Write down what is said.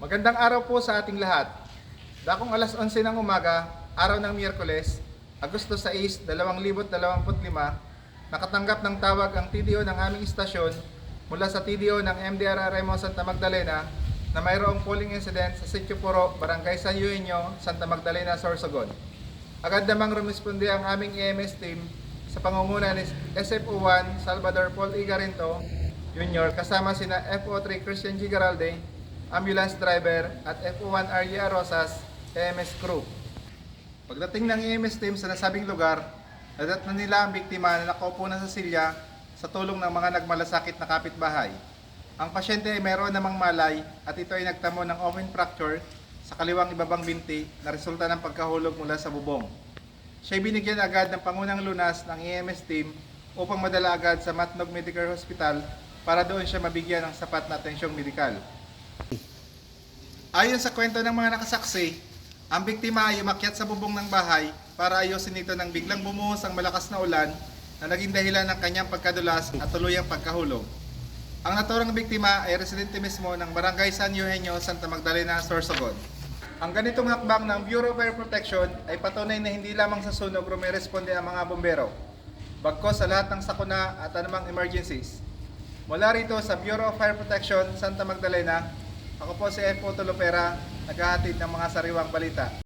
Magandang araw po sa ating lahat. Dakong alas 11 ng umaga, araw ng Miyerkules, Agosto 6, 2025, nakatanggap ng tawag ang TDO ng aming istasyon mula sa TDO ng MDRRMO Santa Magdalena na mayroong polling incident sa Sitio Puro, Barangay San Eugenio, Santa Magdalena, Sorsogon. Agad namang rumisponde ang aming EMS team sa pangunguna ni SFO1 Salvador Paul Igarinto Jr. kasama sina FO3 Christian G. Garalde, ambulance driver at FO1 RGR Rosas, EMS crew. Pagdating ng EMS team sa nasabing lugar, nadatnan nila ang biktima na nakaupo na sa silya sa tulong ng mga nagmalasakit na kapitbahay. Ang pasyente ay mayroon namang malay at ito ay nagtamo ng open fracture sa kaliwang ibabang binti na resulta ng pagkahulog mula sa bubong. Siya ay binigyan agad ng pangunang lunas ng EMS team upang madala agad sa Matnog Medical Hospital para doon siya mabigyan ng sapat na atensyong medikal. Ayon sa kwento ng mga nakasaksi, ang biktima ay umakyat sa bubong ng bahay para ayusin ito nang biglang bumuhos ang malakas na ulan na naging dahilan ng kanyang pagkadulas at tuluyang pagkahulog. Ang naturang biktima ay residente mismo ng Barangay San Eugenio, Santa Magdalena, Sorsogon. Ang ganitong hakbang ng Bureau of Fire Protection ay patunay na hindi lamang sa sunog rumiresponde ang mga bombero, bagkos sa lahat ng sakuna at anumang emergencies. Mula rito sa Bureau of Fire Protection, Santa Magdalena, ako po si F. Otolopera, naghahatid ng mga sariwang balita.